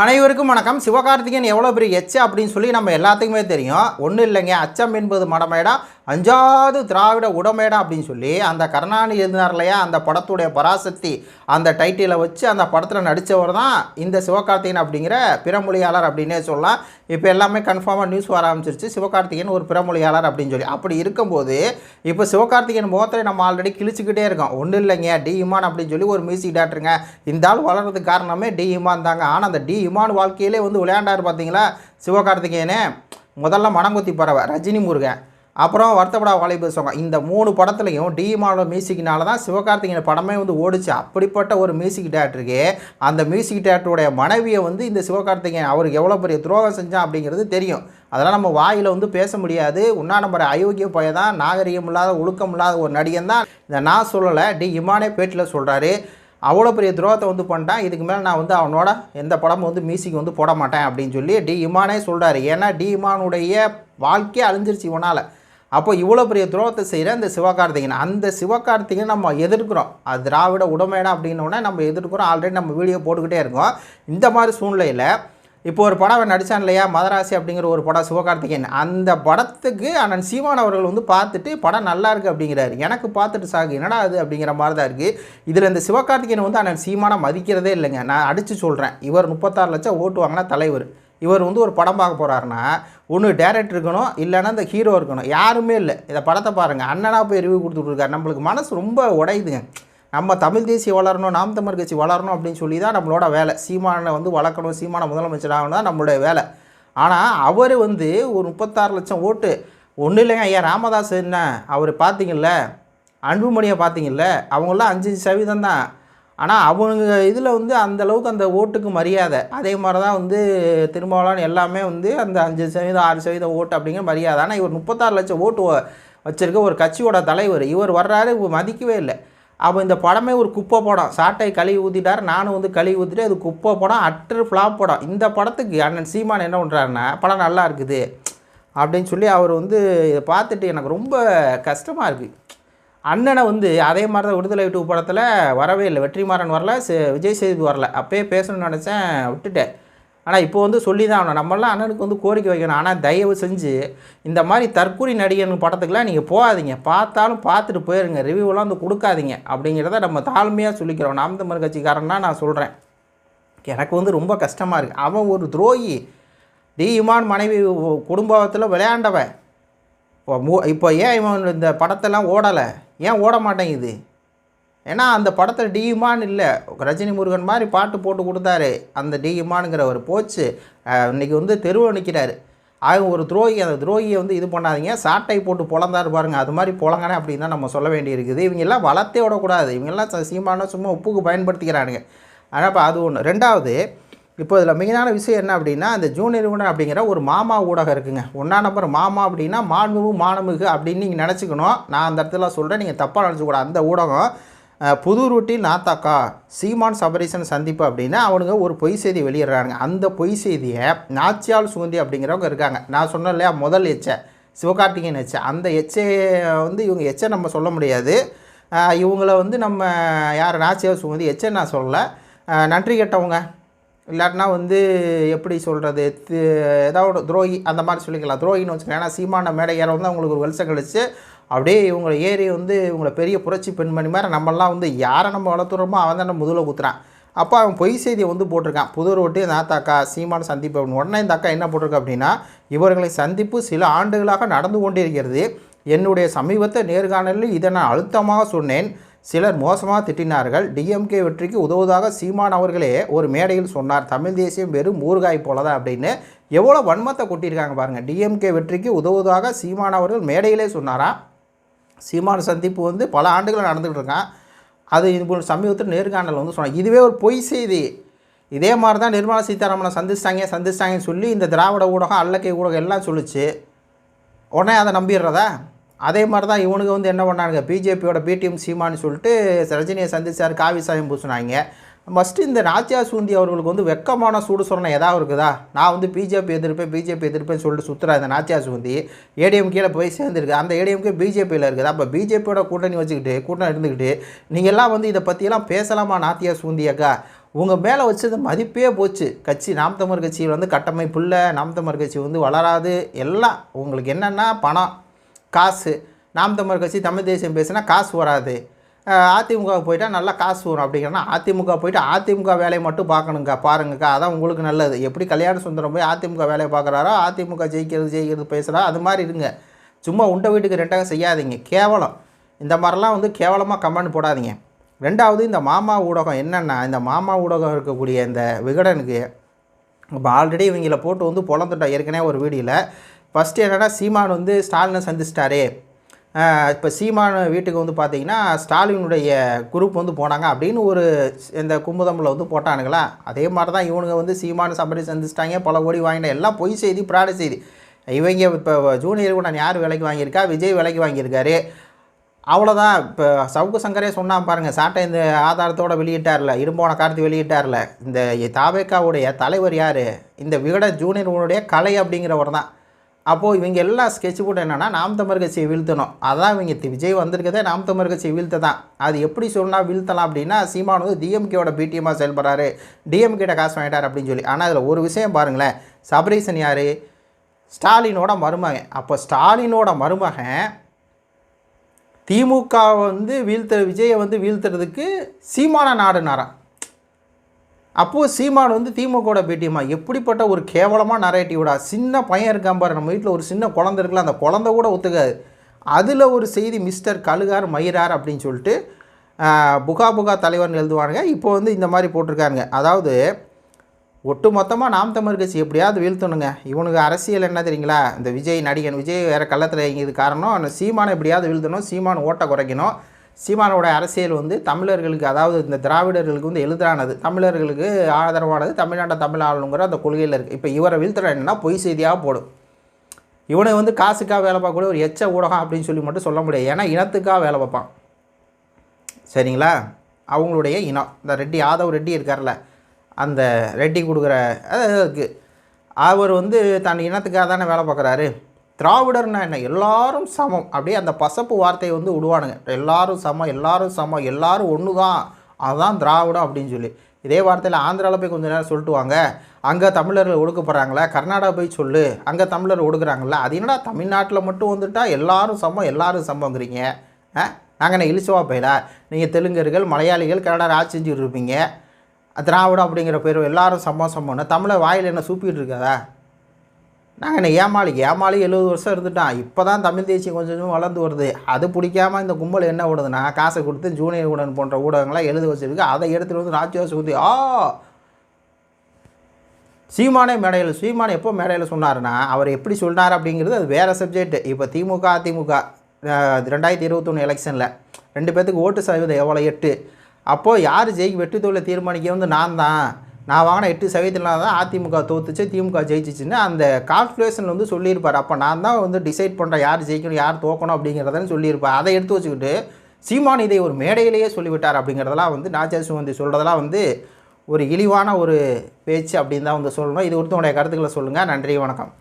அனைவருக்கும் வணக்கம். சிவகார்த்திகேயன் எவ்வளோ பெரிய எச்ச அப்படின்னு சொல்லி நம்ம எல்லாத்துக்குமே தெரியும். ஒன்றும் இல்லைங்க. அச்சம் என்பது மடமேடா அஞ்சாவது திராவிட உடமேடா அப்படின்னு சொல்லி அந்த கருணாநிதி இருந்தார் இல்லையா? அந்த படத்துடைய பராசக்தி அந்த டைட்டிலை வச்சு அந்த படத்தில் நடித்தவர் தான் இந்த சிவகார்த்திகேயன் அப்படிங்கிற பிறமொழியாளர் அப்படின்னே சொல்லலாம். இப்போ எல்லாமே கன்ஃபார்மாக நியூஸ் வர ஆரம்பிச்சிருச்சு. சிவகார்த்திகேயன் ஒரு பிறமொழியாளர் அப்படின்னு சொல்லி. அப்படி இருக்கும்போது இப்போ சிவகார்த்திகேயன் முகத்தை நம்ம ஆல்ரெடி கிழிச்சிக்கிட்டே இருக்கோம். ஒன்றும் இல்லைங்க டி இமான் அப்படின்னு சொல்லி ஒரு மியூசிக் டேரக்டருங்க இந்த ஆள் வளர்றதுக்கு காரணமே டி இமான் தாங்க. ஆனால் அந்த டி இமான் வாழ்க்கையிலே வந்து விளையாண்டார் பார்த்தீங்களா சிவகார்த்திகேயனே முதல்ல மணங்குத்தி பறவை ரஜினி முருகன். அப்புறம் வருத்தப்படா வாலிபர் சங்கம் இந்த மூணு படத்துலையும் டி இமானோட மியூசிக்னால தான் சிவகார்த்திகேயன் படமே வந்து ஓடிச்சு. அப்படிப்பட்ட ஒரு மியூசிக் டேரக்டருக்கு அந்த மியூசிக் டேரக்டருடைய மனைவியை வந்து இந்த சிவகார்த்திகேயன் அவருக்கு எவ்வளோ பெரிய துரோகம் செஞ்சான் அப்படிங்கிறது தெரியும். அதெல்லாம் நம்ம வாயில் வந்து பேச முடியாது. உன்னா நம்பர் அயோக்கிய பைய தான். நாகரிகம் இல்லாத ஒழுக்கம் இல்லாத ஒரு நடிகன் தான். இதை நான் சொல்லலை. டி இமானே பேட்டில் சொல்கிறாரு அவ்வளோ பெரிய துரோகத்தை வந்து பண்ணிட்டான். இதுக்கு மேலே நான் வந்து அவனோட எந்த படமும் வந்து மியூசிக் வந்து போட மாட்டேன் அப்படின்னு சொல்லி டி இமானே சொல்கிறாரு ஏன்னா டி இமானுடைய வாழ்க்கையே அழிஞ்சிருச்சு இவனால். அப்போ இவ்வளோ பெரிய துரோகத்தை செய்கிற இந்த சிவகார்த்திகேயன். அந்த சிவகார்த்திகேயன் நம்ம எதிர்க்கிறோம். அது திராவிட உடமையிடம் அப்படின்னோடனே நம்ம எதிர்க்கிறோம். ஆல்ரெடி நம்ம வீடியோ போட்டுக்கிட்டே இருக்கோம். இந்த மாதிரி சூழ்நிலையில் இப்போ ஒரு படம் நடித்தான் இல்லையா? மதராசி அப்படிங்கிற ஒரு படம் சிவகார்த்திகேயன். அந்த படத்துக்கு அண்ணன் சீமான் அவர்கள் வந்து பார்த்துட்டு படம் நல்லா இருக்குது அப்படிங்கிறாரு. எனக்கு பார்த்துட்டு சாகு. என்னடா அது அப்படிங்கிற மாதிரி தான் இருக்குது இதில் இந்த சிவகார்த்திகேயன் வந்து அண்ணன் சீமானை மதிக்கிறதே இல்லைங்க. நான் அடித்து சொல்கிறேன் இவர் முப்பத்தாறு லட்சம் ஓட்டு வாங்கினா தலைவர். இவர் வந்து ஒரு படம் பார்க்க போகிறாருன்னா ஒன்று டேரக்டர் இருக்கணும் இல்லைன்னா இந்த ஹீரோ இருக்கணும். யாருமே இல்லை. இந்த படத்தை பாருங்கள் அண்ணனாக போய் ரிவ்யூ கொடுத்துட்ருக்காரு நம்மளுக்கு மனசு ரொம்ப உடையுதுங்க. நம்ம தமிழ் தேசிய வளரணும் நாம் தமிழ் கட்சி வளரணும் அப்படின்னு சொல்லி தான் நம்மளோட வேலை. சீமானை வந்து வளர்க்கணும் சீமானை முதலமைச்சர் ஆகணும் தான் நம்மளுடைய வேலை. ஆனால் அவர் வந்து ஒரு முப்பத்தாறு லட்சம் ஓட்டு. ஒன்றும் இல்லைங்க ஐயா ராமதாஸ் என்ன? அவர் பார்த்தீங்கல்ல? அன்புமணியை பார்த்தீங்கல்ல? அவங்களாம் அஞ்சு சதவீதம் தான் ஆனால் அவங்க இதில் வந்து அந்த அளவுக்கு அந்த ஓட்டுக்கு மரியாதை. அதே மாதிரி தான் வந்து திருமாவளவன் எல்லாமே வந்து அந்த அஞ்சு சதவீதம் ஆறு சதவீதம் ஓட்டு அப்படிங்கிற மரியாதை. ஆனால் இவர் முப்பத்தாறு லட்சம் ஓட்டு வச்சுருக்க ஒரு கட்சியோட தலைவர். இவர் வர்றாரு இவர் மதிக்கவே இல்லை. அப்போ இந்த படமே ஒரு குப்பை படம். சாட்டை கழுவி ஊற்றிட்டார் நானும் வந்து கழுவி ஊற்றிட்டு அது குப்பை படம் அட்டர் ஃப்ளாப் படம். இந்த படத்துக்கு அண்ணன் சீமான் என்ன பண்ணுறாருன்னா படம் நல்லா இருக்குது அப்படின்னு சொல்லி அவர் வந்து இதை பார்த்துட்டு எனக்கு ரொம்ப கஷ்டமாக இருக்குது அண்ணனை வந்து அதே மாதிரி தான் விடுதலை டூ படத்தில் வரவே இல்லை. வெற்றிமாறன் வரல சே- விஜய் சேது வரல. அப்பயே பேசணும்னு நினச்சேன் விட்டுட்டேன். ஆனால் இப்போ வந்து சொல்லி தான் ஆகணும். நம்மளாம் அண்ணனுக்கு வந்து கோரிக்கை வைக்கணும். ஆனால் தயவு செஞ்சு இந்த மாதிரி தற்கூரி நடிகன் படத்துக்குலாம் நீங்கள் போகாதீங்க. பார்த்தாலும் பார்த்துட்டு போயிருங்க. ரிவ்யூலாம் வந்து கொடுக்காதீங்க. அப்படிங்கிறத நம்ம தாழ்மையாக சொல்லிக்கிறோம். நாம் தமிழ் கட்சிக்காரன்னா நான் சொல்கிறேன் எனக்கு வந்து ரொம்ப கஷ்டமாக இருக்குது அவன் ஒரு துரோகி. டி இமான் மனைவி குடும்பத்தில் விளையாண்டவன். இப்போ இப்போ ஏன் இவன் இந்த படத்தெல்லாம் ஓடலை? ஏன் ஓட மாட்டேங்குது? ஏன்னா அந்த படத்தில் டியுமான் இல்லை. ரஜினி முருகன் மாதிரி பாட்டு போட்டு கொடுத்தாரு. அந்த டியுமானுங்கிற ஒரு போச்சு. இன்றைக்கி இன்னைக்கு வந்து தெருவை நிற்கிறாரு. ஆக ஒரு துரோகி அந்த துரோகியை வந்து இது பண்ணாதீங்க. சாட்டை போட்டு பொழந்தாரு பாருங்க. அது மாதிரி பொழங்கனே அப்படின்னு தான் நம்ம சொல்ல வேண்டியிருக்குது. இவங்கெல்லாம் வளர்த்தே விடக்கூடாது இவங்கெல்லாம் ச- சீமான சும்மா உப்புக்கு பயன்படுத்திக்கிறானுங்க. ஆனால் இப்போ அது ஒன்று ரெண்டாவது இப்போ இதில் மெயினான விஷயம் என்ன அப்படின்னா அந்த ஜூன் நிறுவனம் அப்படிங்கிற ஒரு மாமா ஊடகம் இருக்குங்க. ஒன்றா நம்பர் மாமா அப்படின்னா மாண்புமிகு மானமிகு அப்படின்னு நீங்கள் நினச்சிக்கணும். நான் அந்த இடத்துல சொல்கிறேன் நீங்கள் தப்பாக நினச்சிக்கூடாது அந்த ஊடகம் புது ரூட்டில் நாத்தாக்கா சீமான் சபரீசன் சந்திப்பு அப்படின்னா அவனுங்க ஒரு பொய் செய்தி வெளியிடுறாங்க அந்த பொய் செய்தியை நாச்சியால் சுகந்தி அப்படிங்கிறவங்க இருக்காங்க. நான் சொன்னேன் இல்லையா முதல் எச்சை சிவகார்த்திகேயன் எச்சை. அந்த எச்சையை வந்து இவங்க எச்சை நம்ம சொல்ல முடியாது. இவங்கள வந்து நம்ம யார் நாச்சியால் சுகந்தி எச்சை நான் சொல்லலை. நன்றி கேட்டவங்க. இல்லாட்டினா வந்து எப்படி சொல்கிறது ஏதாவது துரோகி அந்த மாதிரி சொல்லிக்கலாம். துரோகின்னு வச்சுக்கலாம் ஏன்னா சீமான மேடை ஏற வந்து அவங்களுக்கு ஒரு வருஷம் கழிச்சு அப்படியே இவங்களை ஏறி வந்து இவங்களை பெரிய புரட்சி பெண்மணி மாதிரி நம்மளாம் வந்து யாரை நம்ம வளர்த்துறோமோ அவன் தான் நம்ம குத்துறான். அப்போ அவன் பொய் செய்தியை வந்து போட்டிருக்கான். புது ரோட்டு இந்த அக்கா சீமான சந்திப்பு அப்படின்னு. உடனே இந்த அக்கா என்ன போட்டிருக்கா அப்படின்னா இவர்களை சந்திப்பு சில ஆண்டுகளாக நடந்து கொண்டிருக்கிறது என்னுடைய சமீபத்தை நேர்காணலில் இதை நான் அழுத்தமாக சொன்னேன். சிலர் மோசமாக திட்டினார்கள். டிஎம்கே வெற்றிக்கு உதவுவதாக சீமான் அவர்களே ஒரு மேடையில் சொன்னார். தமிழ் தேசியம் வெறும் ஊறுகாய் போலதான் அப்படின்னு எவ்வளோ வன்மத்தை கொட்டியிருக்காங்க பாருங்கள் டிஎம்கே வெற்றிக்கு உதவுவதாக சீமான் அவர்கள் மேடையிலே சொன்னாராம் சீமான் சந்திப்பு வந்து பல ஆண்டுகள் நடந்துகிட்டு இருக்கான். அது இது சமீபத்தில் நேர்காணல் வந்து சொன்னாங்க இதுவே ஒரு பொய் செய்தி. இதே மாதிரி தான் நிர்மலா சீதாராமனை சந்திச்சிட்டாங்க சந்திச்சிட்டாங்கன்னு சொல்லி இந்த திராவிட ஊடகம் அல்லக்கை ஊடகம் எல்லாம் சொல்லிச்சு. உடனே அதை நம்பிடுறதா? அதே மாதிரி தான் இவனுக்கு வந்து என்ன பண்ணானுங்க? பிஜேபியோட பிடிஎம் சீமான்னு சொல்லிட்டு ரஜினியை சந்தித்தார் காவி சாயம் பூசினாங்க. ஃபஸ்ட்டு இந்த நாச்சியா சூந்தி அவர்களுக்கு வந்து வெக்கமான சூடு சொரணை ஏதாவது இருக்குதா? நான் வந்து பிஜேபி எதிர்ப்பேன் பிஜேபி எதிர்ப்பேன்னு சொல்லிட்டு சுற்றுறா இந்த நாச்சியா சூந்தி ஏடிஎம் கீழே போய் சேர்ந்துருக்கு. அந்த ஏடிஎம்கே பிஜேபியில் இருக்குது. அப்போ பிஜேபியோட கூட்டணி வச்சுக்கிட்டு கூட்டணி இருந்துக்கிட்டு நீங்கள் எல்லாம் வந்து இதை பற்றியெல்லாம் பேசலாமா நாத்தியா சூந்தி அக்கா? உங்கள் மேலே வச்சது மதிப்பே போச்சு. கட்சி நாம் தமிழர் கட்சியில் வந்து கட்டமைப்பு இல்லை. நாம் தமிழர் கட்சி வந்து வளராது. எல்லாம் உங்களுக்கு என்னென்னா பணம். காசு. நாம் தமிழ் கட்சி தமிழ் தேசியம் பேசுனா காசு வராது. அதிமுக போயிட்டால் நல்லா காசு வரும் அப்படிங்கிறனா அதிமுக போயிட்டு அதிமுக வேலையை மட்டும் பார்க்கணுங்க பாருங்கக்கா. அதான் உங்களுக்கு நல்லது. எப்படி கல்யாண சுந்தரம் போய் அதிமுக வேலையை பார்க்குறாரோ அதிமுக ஜெயிக்கிறது ஜெயிக்கிறது பேசுகிறா அது மாதிரி இருங்க. சும்மா உண்டை வீட்டுக்கு ரெண்டாக செய்யாதீங்க. கேவலம். இந்த மாதிரிலாம் வந்து கேவலமாக கமெண்ட் போடாதீங்க. ரெண்டாவது இந்த மாமா ஊடகம் என்னென்னா இந்த மாமா ஊடகம் இருக்கக்கூடிய இந்த விகடனுக்கு இப்போ ஆல்ரெடி இவங்கள போட்டு வந்து பொழந்துட்டோம் ஏற்கனவே ஒரு வீடியோவில் ஃபஸ்ட்டு என்னென்னா சீமான் வந்து ஸ்டாலினை சந்திச்சிட்டாரு. இப்போ சீமான் வீட்டுக்கு வந்து பார்த்தீங்கன்னா ஸ்டாலினுடைய குரூப் வந்து போனாங்க அப்படின்னு ஒரு இந்த கும்புதம்பில் வந்து போட்டானுங்களா? அதே மாதிரி தான் இவனுங்க வந்து சீமான் சம்படி சந்திச்சிட்டாங்க பல கோடி வாங்கின எல்லாம் பொய் செய்தி பிராட செய்தி. இவங்க இப்போ ஜூனியர் கூட யார் விலைக்கு வாங்கியிருக்கா? விஜய் விலைக்கு வாங்கியிருக்காரு. அவ்வளோதான் இப்போ சவுக்கு சங்கரே சொன்னான் பாருங்கள் சாட்டை இந்த ஆதாரத்தோட வெளியிட்டார்ல இரும்போன கார்த்து வெளியிட்டார்ல. இந்த தாவேக்காவுடைய தலைவர் யார்? இந்த விகட ஜூனியர் உன்னுடைய கலை அப்படிங்கிறவர் தான் அப்போது இவங்க எல்லா ஸ்கெட்ச் போட்டு என்னென்னா நாம் தமிழ் கட்சியை வீழ்த்தணும். அதான் இவங்க விஜய் வந்திருக்கதே நாம் தமிழ் கட்சியை வீழ்த்த தான் அது எப்படி சொன்னால் வீழ்த்தலாம் அப்படின்னா சீமான் வந்து டிஎம்கேவோட பிடிஎம்மாக செயல்படுறாரு. டிஎம்கேட்ட காசு வாங்கிட்டார் அப்படின்னு சொல்லி. ஆனால் அதில் ஒரு விஷயம் பாருங்களேன். சபரீசன் யார்? ஸ்டாலினோட மருமகன். அப்போ ஸ்டாலினோட மருமகன் திமுக வந்து வீழ்த்த விஜயை வந்து வீழ்த்துறதுக்கு சீமான நாடுனாரான் அப்போது சீமான் வந்து திமுகவோட பேட்டியம்மா எப்படிப்பட்ட ஒரு கேவலமாக நரேட்டிவ்டா சின்ன பையன் இருக்கான் பாரு நம்ம வீட்டில் ஒரு சின்ன குழந்தை இருக்குல்ல அந்த குழந்தை கூட ஒத்துக்காது. அதில் ஒரு செய்தி மிஸ்டர் கழுகார் மயிரார் அப்படின்னு சொல்லிட்டு புகா புகா தலைவர்னு எழுதுவானுங்க. இப்போ வந்து இந்த மாதிரி போட்டிருக்காங்க அதாவது ஒட்டு மொத்தமாக நாம் தமிழ் கட்சி எப்படியாவது வீழ்த்தணுங்க. இவனுக்கு அரசியல் என்ன தெரியுங்களா? இந்த விஜய் நடிகன் விஜய் வேறு கள்ளத்தில் இயங்கியது காரணம் அந்த சீமானை எப்படியாவது வீழ்த்தணும் சீமான் ஓட்டை குறைக்கணும். சீமானோட அரசியல் வந்து தமிழர்களுக்கு அதாவது இந்த திராவிடர்களுக்கு வந்து எளிதானது. தமிழர்களுக்கு ஆதரவானது தமிழ்நாட்டை தமிழ் ஆளுங்கிற அந்த கொள்கையில் இருக்குது இப்போ இவரை வீழ்த்துற என்னன்னா பொய் செய்தியாக போடும். இவனை வந்து காசுக்காக வேலை பார்க்கக்கூடிய ஒரு எச்ச ஊடகம் அப்படின்னு சொல்லி மட்டும் சொல்ல முடியாது. ஏன்னா இனத்துக்காக வேலை பார்ப்பான். சரிங்களா? அவங்களுடைய இனம். இந்த ரெட்டி யாதவ் ரெட்டி இருக்கார்ல அந்த ரெட்டி கொடுக்குற இருக்குது அவர் வந்து தன் இனத்துக்காக தானே வேலை பார்க்குறாரு. திராவிடர்னா என்ன? எல்லாரும் சமம். அப்படியே அந்த பசப்பு வார்த்தையை வந்து விடுவானுங்க. எல்லாரும் சமம் எல்லாரும் சமம் எல்லாரும் ஒன்று தான் அதுதான் திராவிடம் அப்படின்னு சொல்லி. இதே வார்த்தையில் ஆந்திராவில் போய் கொஞ்ச நேரம் சொல்லிட்டு வாங்க அங்கே தமிழர்கள் ஒடுக்கப்படுறாங்களா கர்நாடகா போய் சொல்லு. அங்கே தமிழர் ஒடுக்குறாங்களே அது என்னடா தமிழ்நாட்டில் மட்டும் வந்துட்டால் எல்லாரும் சமம் எல்லாரும் சமங்கிறீங்க ஆ? நாங்கள் என்ன இழிச்சவா போயிடா நீங்கள் தெலுங்கர்கள் மலையாளிகள் கன்னடா ஆட்சி செஞ்சுட்டு இருப்பீங்க. திராவிடம் அப்படிங்கிற பேர் எல்லாரும் சமம் சமம்னு தமிழை வாயில் என்ன சூப்பிட்டு இருக்காதா? நாங்கள் என்ன ஏமாளி ஏமாளி எழுபது வருஷம் இருந்துட்டான். இப்போ தான் தமிழ் தேசியம் கொஞ்சம் கொஞ்சம் வளர்ந்து வருது. அது பிடிக்காம இந்த கும்பல் என்ன விடுதுன்னா காசை கொடுத்து ஜூனியர் உடன் போன்ற ஊடகங்களாக எழுத வச்சிருக்கு அதை எடுத்துகிட்டு வந்து ராஜ்யவாசி ஊற்றி ஆ! சீமானே மேடையில் சீமான் எப்போ மேடையில் சொன்னார்னா அவர் எப்படி சொன்னார் அப்படிங்கிறது அது வேறு சப்ஜெக்ட் இப்போ திமுக அதிமுக ரெண்டாயிரத்தி இருபத்தொன்று எலெக்ஷனில் ரெண்டு பேர்த்துக்கு ஓட்டு சதவீதம் எவ்வளோ எட்டு. அப்போது யார் ஜெயிக்க வெற்றி தொழிலை தீர்மானிக்க வந்து நான் தான் நான் வாங்கின எட்டு சதவீதத்தில் தான் அதிமுக தோத்துச்சு திமுக ஜெயிச்சிச்சுன்னு அந்த கால்குலேஷன் வந்து சொல்லியிருப்பார். அப்போ நான் தான் வந்து டிசைட் பண்ணுறேன் யார் ஜெயிக்கணும் யார் தோக்கணும் அப்படிங்கிறதன்னு சொல்லியிருப்பார். அதை எடுத்து வச்சுக்கிட்டு சீமான் இதை ஒரு மேடையிலேயே சொல்லிவிட்டார் அப்படிங்கிறதெல்லாம் வந்து நாஜா சுவந்தி சொல்கிறதெல்லாம் வந்து ஒரு இழிவான ஒரு பேச்சு அப்படின்னு தான் வந்து சொல்லணும். இது ஒருத்தவங்களுடைய கருத்துக்களை சொல்லுங்கள் நன்றி வணக்கம்.